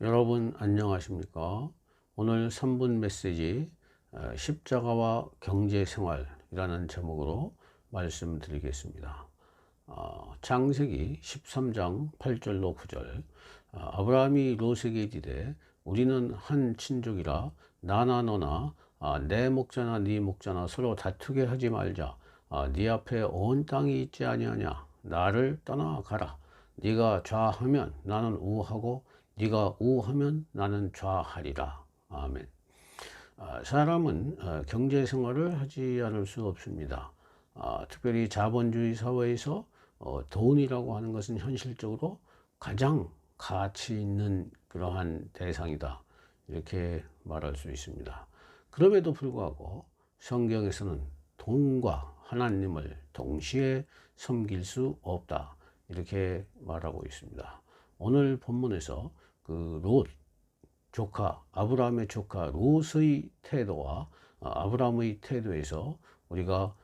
여러분 안녕하십니까? 오늘 3분 메시지 어, 십자가와 경제생활이라는 제목으로 말씀드리겠습니다. 어, 창세기 13장 8절로 9절 어, 아브라함이 롯에게 이르되 우리는 한 친족이라 나나 너나 아, 내 목자나 네 목자나 서로 다투게 하지 말자 아, 네 앞에 온 땅이 있지 아니하냐 나를 떠나가라 네가 좌하면 나는 우하고 네가 우하면 나는 좌하리라. 아멘. 아, 사람은 어, 경제 생활을 하지 않을 수 없습니다. 아, 특별히 자본주의 사회에서 어, 돈이라고 하는 것은 현실적으로 가장 가치 있는 그러한 대상이다. 이렇게 말할 수 있습니다. 그럼에도 불구하고 성경에서는 돈과 하나님을 동시에 섬길 수 없다. 이렇게 말하고 있습니다. 오늘 본문에서 그 롯 조카 아브라함의 조카 롯의 태도와 아브라함의 태도에서 우리가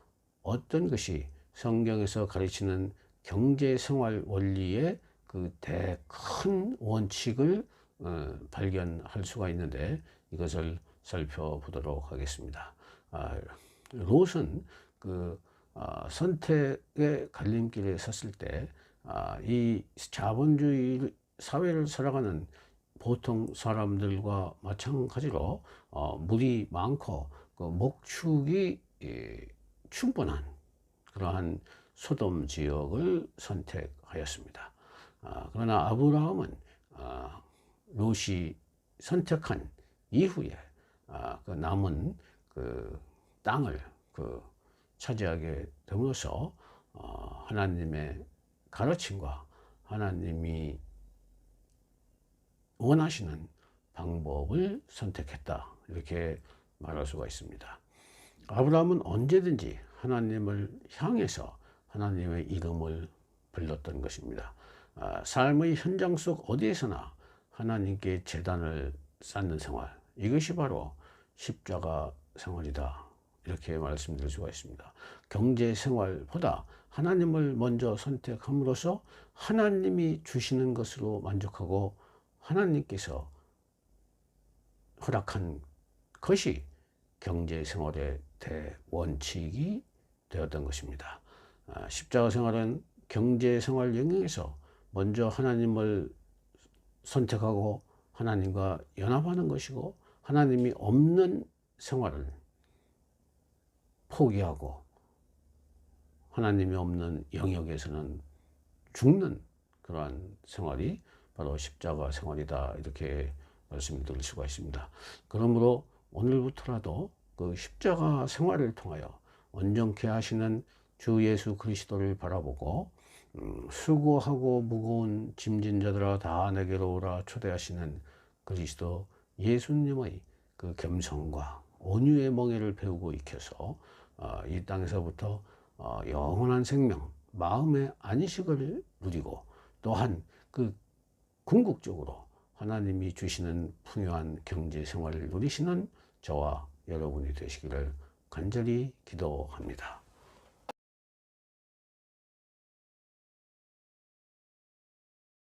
어떤 것이 성경에서 가르치는 경제 생활 원리의 그 대큰 원칙을 어, 발견할 수가 있는데 이것을 살펴보도록 하겠습니다. 아, 롯은 그 아, 선택의 갈림길에 섰을 때 아, 이 자본주의 사회를 살아가는 보통 사람들과 마찬가지로 어, 물이 많고 그 목축이 예, 충분한 그러한 소돔 지역을 선택하였습니다. 아, 그러나 아브라함은 아, 롯이 선택한 이후에 아, 그 남은 그 땅을 그 차지하게 됨으로써 어, 하나님의 가르침과 하나님이 원하시는 방법을 선택했다. 이렇게 말할 수가 있습니다. 아브라함은 언제든지 하나님을 향해서 하나님의 이름을 불렀던 것입니다. 아, 삶의 현장 속 어디에서나 하나님께 재단을 쌓는 생활. 이것이 바로 십자가 생활이다. 이렇게 말씀드릴 수가 있습니다. 경제 생활보다 하나님을 먼저 선택함으로써 하나님이 주시는 것으로 만족하고 하나님께서 허락한 것이 경제 생활의 대원칙이 되었던 것입니다. 아, 십자가 생활은 경제 생활 영역에서 먼저 하나님을 선택하고 하나님과 연합하는 것이고 하나님이 없는 생활을 포기하고 하나님이 없는 영역에서는 죽는 그러한 생활이 바로 십자가 생활이다 이렇게 말씀드릴 수가 있습니다. 그러므로 오늘부터라도 그 십자가 생활을 통하여 온전케 하시는 주 예수 그리스도를 바라보고 음, 수고하고 무거운 짐진 자들아 다 내게로 오라 초대하시는 그리스도 예수님의 그 겸손과 온유의 멍에를 배우고 익혀서 어, 이 땅에서부터 어, 영원한 생명, 마음의 안식을 누리고 또한 그 궁극적으로 하나님이 주시는 풍요한 경제 생활을 누리시는 저와 여러분이 되시기를 간절히 기도합니다.